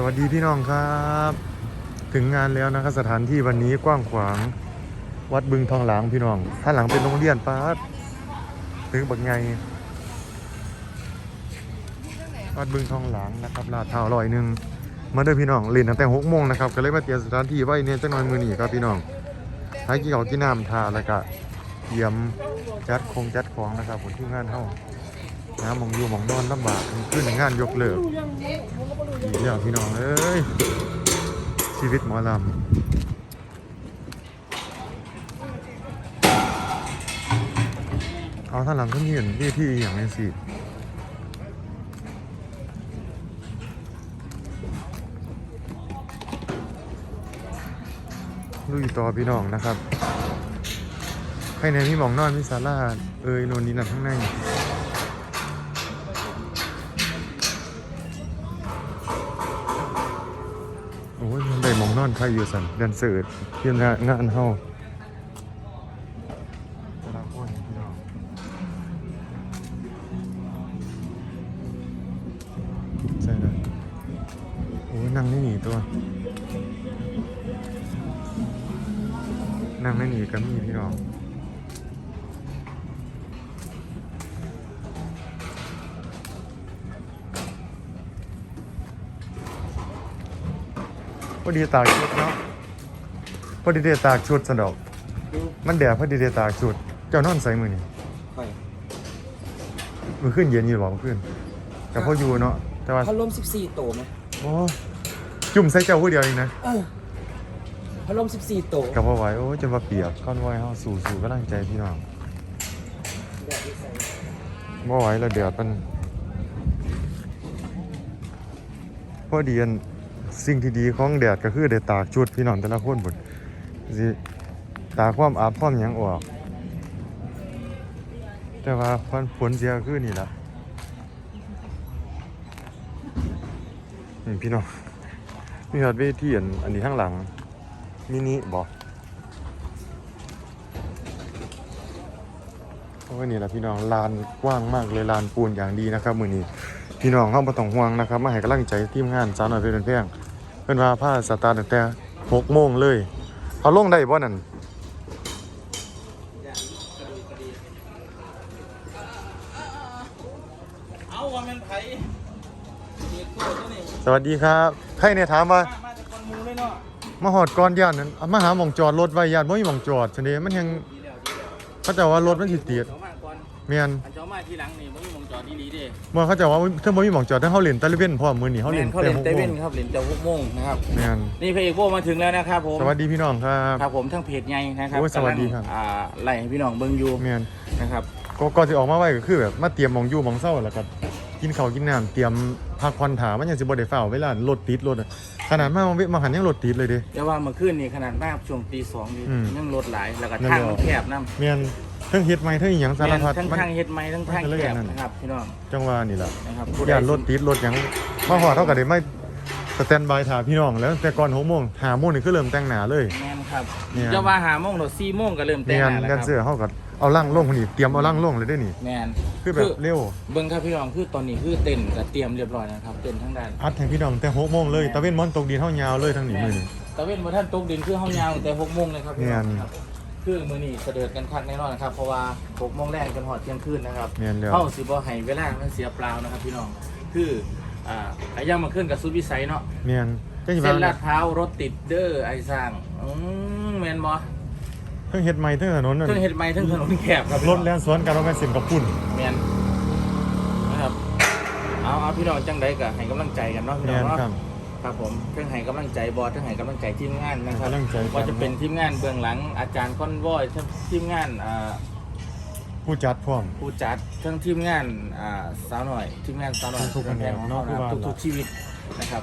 สวัสดีพี่น้องครับ ถึงงานแล้วนะครับสถานที่วันนี้กว้างขวาง วัดบึงทองหลางพี่น้องท่านหลังเป็นโรงเรียนป้าดถึงบักไงวัดบึงทองหลางนะครับลาดเท้าลอยหนึ่งมาเด้อพี่น้องเล่นตั้งแต่หกโมงนะครับก็เลยมาเตรียมสถานที่ไว้เนี่ยจังหน่อยมือหนีครับพี่น้องให้กินข้ากินน้ำทาแล้วก็เยี่ยมจัดคงจัดของนะครับผลที่งานเท่า น้ำมองอยู่มองนอนลำบากขึ้นงานยกเลิกอีกอย่าพี่น้องเอ้ยชีวิตหมอลำเอาท่างหลังก็มีเห็นที่ที่อย่างนี้สิลุยต่อพี่น้องนะครับใครในมีหมองนอนมีศาลาเอ้ยโนนนี่นั่นข้างใน นอนใครอยู่สันเดินเสิร์ตเทียมงานงานเฮาแต่ละคนพี่น้องใช่เลยโอ้ยนั่งไม่หนีตัว นั่งไม่หนีก็มีพี่น้อง อดีตากชุดเนาะพอดีได้ตากชุดสนดอกมันแดดพอดีได้ตากชุด เจ้านอนใส่มือนี่ไปมือขึ้นเย็นอยู่หรอมือขึ้นกับพ่ออยู่เนาะแต่ว่าพัดลม14 โตไหมโอ้จุ่มใส่เจ้าผู้เดียวเองนะเออพัดลม14 โตกับพ่อไหวโอ้ยจนว่าเปียกก้อนไหวเฮาสู่สู่กำลังใจพี่น้องบ่ไหวแล้วเดือดมันพอดีอัน สิ่งที่ดีของแดดก็คือได้ตากชุดพี่น้องแต่ละคนบุดสิตากความอาบความหยังออก แต่ว่าผลผลเสียคือนี่ล่ะนี่พี่น้องมีฮอดเวทีอันอันนี้ข้างหลังมินิบอกโอ้ยนี่แหละพี่น้องลานกว้างมากเลยลานปูนอย่างดีนะครับมือนี้พี่น้องเข้ามาต้องห่วงนะครับมาให้กำลังใจทีมงานสาวหน่อยเป็นเพียง เป็นว่าผ้าสตาร์ตั้งแต่หกโมงเลยเขาลงได้บ่นั่นเอาว่ามันไผสวัสดีครับใครเนี่ยถามว่ามามาจากคนมูเลยเนาะมาหอดก่อนย่านนั้นมาหาหมองจอดรถไว้ย่านบ่มีหมองจอดซะเด้มันยังดีแล้วดีแล้วเขาเจะว่ารถมันสิติดเแม่นอันเจ้ามาทีหลังนี่บ่มีหมองจอดดีๆเด้บ่เขาเจะว่าถ้าบ่มีหมองจอดถ้าเฮาเล่นตะลิเว้นพร้อมมื้อนี้เฮาแม่เล่นนเขาเล่นหกเตโมเว่งนครับเล่นแต่6โมงนะครับ แม่นนี่พระเอกโบมาถึงแล้วนะครับผม สวัสดีพี่น้องครับ ครับผมทั้งเพจใหญ่นะครับโอ้ยสวัสดีครับ กำลังอ่าไล่ให้พี่น้องเบิ่งอยู่แม่นนะครับ ก็ก่อนสิออกมาไว้ก็คือแบบมาเตรียมหมองอยู่หมองเศร้าแล้วก็กินข้าวกินน้ำเตรียมพักผ่อนถามันยังสิบ่ได้เฝ้าเวลารถติดรถอะขนาดมาเวมาหันยังรถติดเลยเด้ แต่ว่าเมื่อคืนนี่ขนาดมากช่วงตีสองนี่อืมยังรถหลายแล้วก็นั่นทางแหละมันแคบนํแม่น เทั้งเฮ็ดใหม่เทั้งอีหยังสารพัดทั้งมัน ทางเฮ็ดไม้ทั้งทางมันก็เลยแคบนั่นนะครับพี่น้องจังว่านี่ล่ะนะครับย่านรถติดรถหยังมาฮอดเท่ากับได้ไม่สแตนบายถาพี่น้องแล้วแต่ก่อน6โมง5โมงนี่คือเริ่มแต่งหน้าเลย แม่นครับเนี่ย จะว่าหาโมงหรือสี่โมงก็เริ่มแต่งแม่นหน้าแล้วแดคนรับเซอร์เฮาก็เอาล่างลงพุ่นนี่เตรียมเอาล่างลงเลยเด้นี่ แม่นคือแบบเร็ว เบิ้งครับพี่น้องคือตอนนี้คือเต้นกับเตรียมเรียบร้อยนะครับเต้นทั้งด้านอัดให้พี่น้องแต่6โมงเลยตะเว้นมอนตกดินเฮายาวเลยทั้งนี้มื้อนี้ตะเว้นบ่ท่านตกดินคือเฮายาวแต่หกโมงเลยครับพี่น้องแม่น ครับ คือมื้อนี้เสด็จกันคักแน่นอนนะครับ เพราะว่าหกโมงแรกจนหอดเที่ยงคืนนะครับแม่นแล้วเฮาสิบ่ให้เวลามันเสียเปล่านะครับพี่น้อง คืออ่าขย่างมาขึ้นกับสุดวิสัยเนาะแม่นจังสิเส้นว่าลาดพร้าวรถติดเด้อไอ้สร้างอืมแม่นบ่เพิ่งเฮ็ดใหม่เทั้งถนนนั่นเทั้งเฮ็ดใหม่เทั้งถนนแคบครับรถแล่นสวนกันว่าแม่นเส้นกับปุ่น แมนนะครับ เอาเอาพี่น้องจังใดก็ให้กำลังใจกันเนาะพี่น้แม่องนเนาะครับ ครับผมเพื่อให้กำลังใจบอสเพื่อให้กำลังใจทีมงานนะครับให้กำลังใจกัน ว่าจะเป็นทีมงานเบื้องหลังอาจารย์คอนวอยทั้งทีมงานอ่าผู้จัดพร้อม ผู้จัดทั้งทีมงานอ่าสาวหน่อยทีมงานสาวหน่อยทุกๆแนวของเรานะครับเนาะคือว่าทุกๆชีวิตนะครับ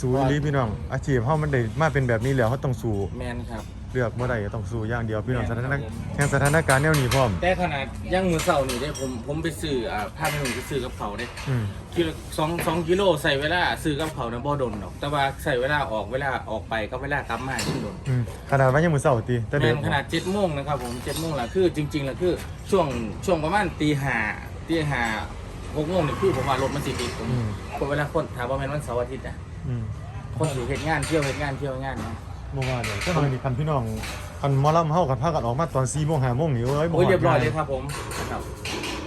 สู้อีหลีพี่น้องอาชีพเฮามันได้มาเป็นแบบนี้แล้วเฮาต้องสู้แมนครับ เลือกบ่ได้ก็ต้องสู้อย่างเดียวพี่น้องแม่สนถานครับการณ์ผมแห่งสถานการณ์แนวนี้พร้อม แต่ขนาดย่างมือเสาร์นี่ได้ผมผมไปซื้ออ่าผ้าหนุ่มไปซื้อกับเขาได้อืมกิโลสองสองกิโลใส่เวลาซื้อกับเขานะบ่โดนหรอก แต่ว่าใส่เวลาออกเวลาออกไปก็เวลากลับมาที่โดนอืมขนาดว่ายังมื้อเช้าติแต่แมเด็กนขนาดเจ็ดโมงนะครับผมเจ็ดโมงละคือจริงๆละคือช่วงช่วงประมาณตีห้าตีห้าหกโมงนี่คือผมว่ารถมันสิติดผมอืมคนเวลาคนถามว่าแม่นวันเสาร์อาทิตย์อะ อืมคนสิเฮ็ดงานเที่ยวเฮ็ดงานเที่ยวงานนะ เมื่อวานเนี่ยก็เลยมีคันพี่น้องคันหมอลำเฮากันพากันออกมาตอน4โมง5โมงนี่เอ้ยโอ้ยเรียบร้อยเลยครับผมครับ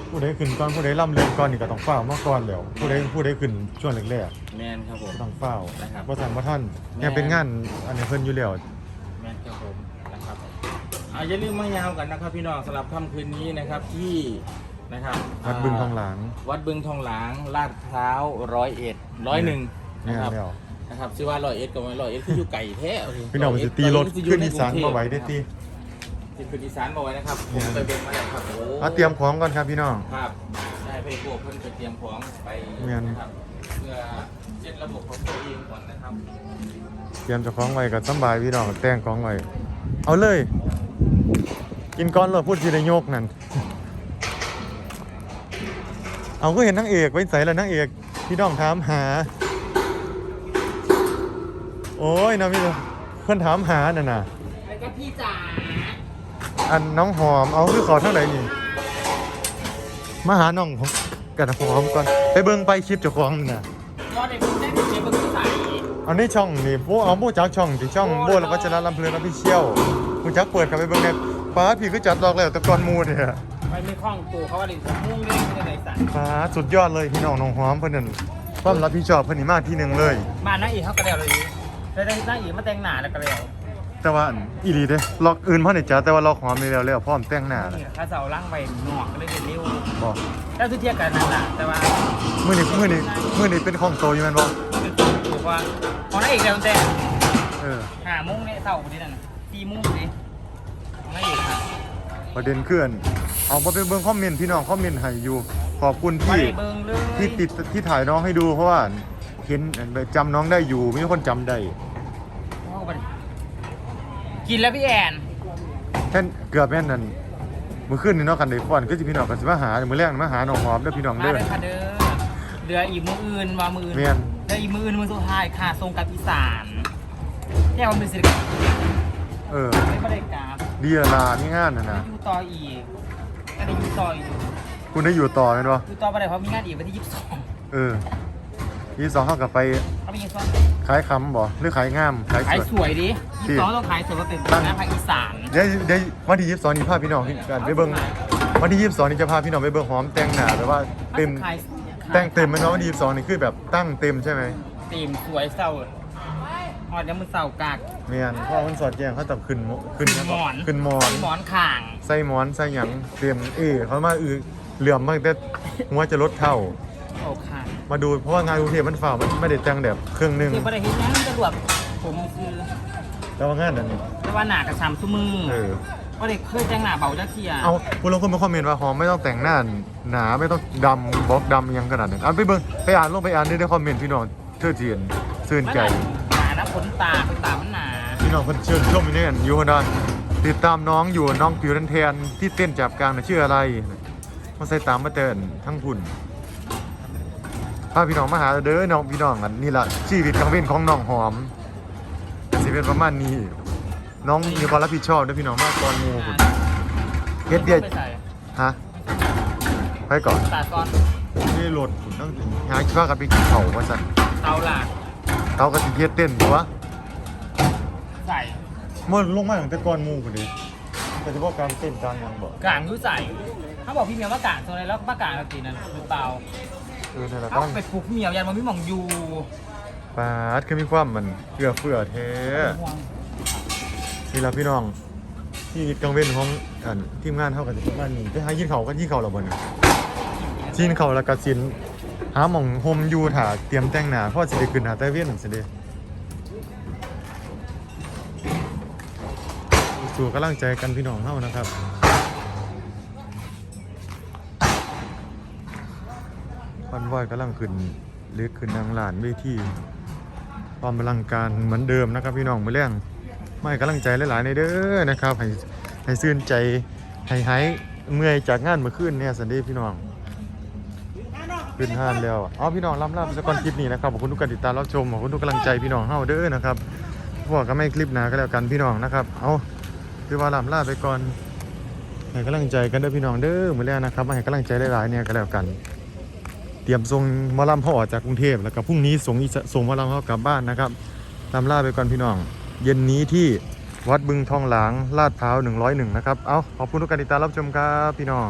ผู้ใดขึ้นก่อนผู้ใดล่ำเรื่องก่อนนี่ก็ต้องเฝ้าวมาก่อนแล้วผู้ใดผู้ใดขึ้นช่วงแรกแมนครับผมๆก็ต้องเฝ้าวนะครับบ่ทันบ่ทันยังเป็นงานอันนี้เพิ่นอยู่แล้วแมนครับผมนะครับอ่าอย่าลืมมายาวกันนะครับ พี่น้องสำหรับค่ำคืนนี้นะครับที่นะครับวัดบึงทองหลางวัดบึงทองหลางลาดพร้าวร้อยเอ็ดร้อยหนึ่งเนี่นะยครับ แล้ว นะครับชื่อว่าร้อยเอ็ดกับร้อยเอ็ดคืออยู่ไก่แท้พี่น้องมันสิตีรถขึ้นอีสานบ่ไหวได้ติสิขึ้นอีสานบ่ไหวนะครับผมเนี่ยไปเบิ่งมาแล้วครับโอ้เอาเตรียมของก่อนครับพี่น้อง ครับได้ไปพวกเพิ่นไปเตรียมของไปแม่น นะครับเพื่อเช็ดระบบของตัวเองก่อนนะครับเตรียมเจ้าของไว้ก็สำบายพี่น้องแต่งของไว้เอาเลย กินก่อนเลยพูดสิได้โยกนั่นเอาก็เห็นนางเอกไว้ใส่แล้วนางเอกพี่น้องถามหา โอ้ยน้องพี่เพื่อนถามหาน่ะน่ะแล้วก็พี่จ๋าอันน้องหอมเอาคือขอเท่าไหร่นี่มาหาน้องผมกันหอมก่อนไปเบิ่งไปคลิปเจ้าของนี่น่ะก็ได้พูดได้เจ๊บึงใส่อันนี้ช่องนี่พวกเอาผู้จักช่องที่ช่องโบและวัชรลำเพลินอภิเชียวผู้จักเปิดกันไปเบิ่งในฟ้าพี่ก็จัดลอกแล้วแต่ก่อนหมูเนี่ยไปไม่คล้องตัวเขาว่าดิมุ่งเล่นไม่ได้ใส่ฟ้าสุดยอดเลยพี่น้องน้องหอมเพิ่นนั่นความรับผิดชอบเพิ่นนี่มากที่หนึ่งเลยบ้านนั่งอีกเขากระเดียวเลย ได้ได้นั่งอีกมาแต่งหน้าแล้วกระเดียวแต่ว่าอีหลีเด้ล็อกอื่นพ่อเนี่ยจ้าแต่ว่าล็อกหอมนี่แล้วแล้วพร้อมแต่งหน้าแล้วนี่ถ้าเสาล่างไปหนอกก็เลยเป็นริ้วบอกแล้วทุกเทียบกันนั่นแหละแต่ว่ามื้อนี้มื้อนี้มื้อนี้เป็นของโตอยู่แม่นบ่เป็นตัวถูกว่าของนั่งอีกเดียวแต่เออหามุ่งเนี่ยเสาคนนี้นั่นตีมุ่งดินั่งอีกค่ะประเด็นคืออันเอาบ่ไปเบิ่งคอมเมนต์พี่น้องคอมเมนต์ให้อยู่ขอบคุณไปที่เบิ้งเลยที่ติดที่ถ่ายน้องให้ดูเพราะว่าเห็นจำน้องได้อยู่มีคนจำได้เอาไปดิ กินแล้วพี่แอนแค่นเกือบแม่นนั่นมือขึ้นนี่เนาะกันได้ฟ้อนก็สิพี่น้องกันสิมาหามือแรกมาหาน้องหอมเด้อพี่น้องมาเด้อเลยค่ะเด้อเรืออีกมืออื่นมามืออื่นแม่นเรืออีกมืออื่นมือสุดท้ายค่ะทรงกับอีสานแค่มันเป็นศิลปะเออไม่ได้กราฟดีละลามีงานน่ะนะอยู่ต่ออีกก็ได้อยู่ต่ออีกคุณได้อยู่ต่อแม่นบ่อยู่ต่อไปได้เพราะมีงานอีกวันที่ยี่สิบสองเออยี่สองเฮากับไปเขามีงานซ้อนขายคำบ่หรือขายงามขายสขายวยสวยดิ ที่ยี่สิบสองต้องขายสวยว่าเป็นงานภาคอีสานเดี๋ยวเดี๋ยววันที่22นี่พาพี่น้องกันไปเบิ่งวันที่22นี่จะพาพี่น้องไปเบิ่งหอมแต่งหน้าแบบว่าเต็มขายแต่งเต็มแม่นบ่วันที่22นี่คือแบบตั้งเต็มใช่ไหมเต็มสวยเศร้าหอดยังมือเศร้ากากแม่นเพราะมันสอดแจ้งเขาต้องขึ้นหมขึ้นหยังหมก่อนขึ้นหมอนหมอนข่างใส่หมอนใส่หยังเตรียมเอเขามาอือเหลื่อมมากแต่หัวจะลดเท่าโอ้ค่ะมาดูเพราะว่างานกรุงเทพมันฝ่ามันไม่ได้แต่งแบบเครื่องหนึงคือประเด็นนี้จะรวบผมคือ แต่ว่างานนั้นนี่แต่ว่าหนากระชำซุ้มือเออประเด็นเคยแต่งหน้าเบาจักเทียเอาคุณลงคนมาคอมเมนต์ว่าหอมไม่ต้องแต่งหน้าหนาไม่ต้องดำบล็อกดำอิหยังขนาดนั้นอะไปเบิ่งไปอ่านลงไปอ่านได้ในคอมเมนต์พี่น้องเทื่อเทียนซื่นมันใจ หนานะขนตาขนตามันหนาพี่น้องคนเชิญชมอยู่นี่กันอยู่คนนั้นติดตามน้องอยู่น้องผิวแทนๆที่เต้นจับกลางน่ะชื่ออะไรมาใส่ตามมาเตือนทั้งพุ่นพาพี่น้องมาหาเด้อน้องพี่น้องกันนี่ล่ะชีวิตกลางเว้นของน้องหอมสิ เป็นประมาณนี้ น้องมีความรับผิดชอบด้วยพี่น้องมากก่อนหมูพุ่นเฮ็ดเดียไปใส่ฮะไปก่อนตาซ้อนนี่รถพุ่นต้องหาคิดว่ากันไปกินเขาว่าสั่นเตาหลากเขาก็สิเฮ็ดเต้นตัวใส่เมื่อลงมาตั้งแต่ก่อนหมูพุ่นดิแต่เฉพาะการเต้นการหยังบ่กลางรู้ใส่เขาบอกพี่เมียวว่ากลางตรงไหนแล้วว่ากลางปกตินั่นหรือเปล่าเออนั่นแหละเขาต้องไปปลุกพี่เมียวยันมันไม่มองอยู่ ปาดคือมีความมันเกือเฟือแท้ห่วงนี่ล่ะพี่น้องที่กังเว้นของอันทีมงานเฮากันประมาณนี้ไปหายินเขาก็ยินเขาแล้วบ่นยินเขาแล้วก็สินหาหม่องโฮมยูถ่าเตรียมแต่งหน้าเพราะสิได้ขึ้นหาแต่เวียนสิเด้สู่กำลังใจกันพี่น้องเฮานะครับวันวอยกำลังขึ้นเล็กขึ้นนางหลานเวที ความอลังการเหมือนเดิมนะครับพี่น้องมือแรงไม่กำลังใจหลายๆในเด้อนะครับให้ให้ซื่นใจให้หายเมื่อยจากงานเมื่อคืนเนี่ยสันดีพี่น้องขึ้นห้านแล้วเอพี่น้องล่ำลาไปสักก่อนคลิปนี้นะครับขอบคุณทุกการติดตามรับชมขอบคุณทุกกำลังใจพี่น้องเฮาเด้อนะครับพวกก็ไม่คลิปหนาก็แล้วกันพี่น้องนะครับเอาคือว่าล่ำลาไปก่อนให้กำลังใจกันเด้อพี่น้องเด้อมือแรงนะครับมาให้กำลังใจหลายๆเนี่ยก็แล้วกัน เตรียมส่งมะลำเขาออกจากกรุงเทพแล้วก็พรุ่งนี้ส่งอีสส่งมะลำเขากลับบ้านนะครับลำลาไปก่อนพี่น้อง เย็นนี้ที่วัดบึงทองหลางลาดพร้าว101 นะครับ เอาขอบคุณทุกการติดตามรับชมครับพี่น้อง